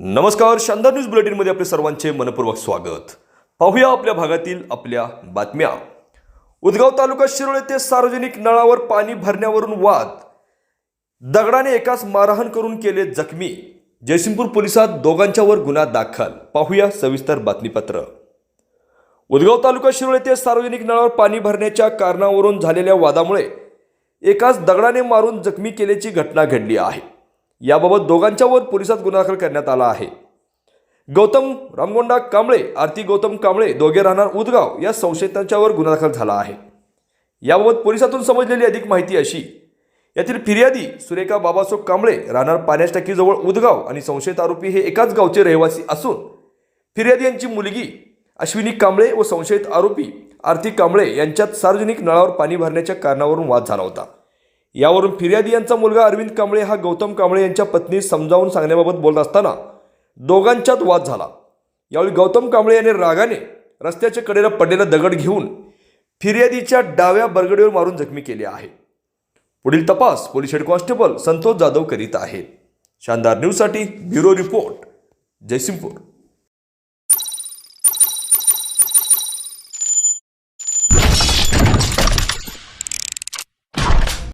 नमस्कार शानदार न्यूज बुलेटिनमध्ये आपले सर्वांचे मनपूर्वक स्वागत. पाहूया आपल्या भागातील आपल्या बातम्या. उदगाव तालुका शिरोळ येथे सार्वजनिक नळावर पाणी भरण्यावरून वाद. दगडाने एकाच मारहाण करून केले जखमी. जयसिंगपूर पोलिसात दोघांच्यावर गुन्हा दाखल. पाहूया सविस्तर बातमीपत्र. उदगाव तालुका शिरोळ येथे सार्वजनिक नळावर पाणी भरण्याच्या कारणावरून झालेल्या वादामुळे एकाच दगडाने मारून जखमी केल्याची घटना घडली आहे. याबाबत दोघांच्यावर पोलिसात गुन्हा दाखल करण्यात आला आहे. गौतम रामगोंडा कांबळे आरती गौतम कांबळे दोघे राहणार उदगाव या संशयितांच्यावर गुन्हा दाखल झाला आहे. याबाबत पोलिसातून समजलेली अधिक माहिती अशी यातील फिर्यादी सुरेखा बाबासाहेब कांबळे राहणार पाण्यास टाकीजवळ उदगाव आणि संशयित आरोपी हे एकाच गावचे रहिवासी असून फिर्यादी यांची मुलगी अश्विनी कांबळे व संशयित आरोपी आरती कांबळे यांच्यात सार्वजनिक नळावर पाणी भरण्याच्या कारणावरून वाद झाला होता. यावरून फिर्यादी यांचा मुलगा अरविंद कांबळे हा गौतम कांबळे यांच्या पत्नी समजावून सांगण्याबाबत बोलत असताना दोघांच्यात वाद झाला. यावेळी गौतम कांबळे यांनी रागाने रस्त्याच्या कडेला पडलेला दगड घेऊन फिर्यादीच्या डाव्या बरगडीवर मारून जखमी केली आहे. पुढील तपास police head constable Santosh Jadhav करीत आहेत शानदार न्यूजसाठी ब्युरो रिपोर्ट जयसिंगपूर.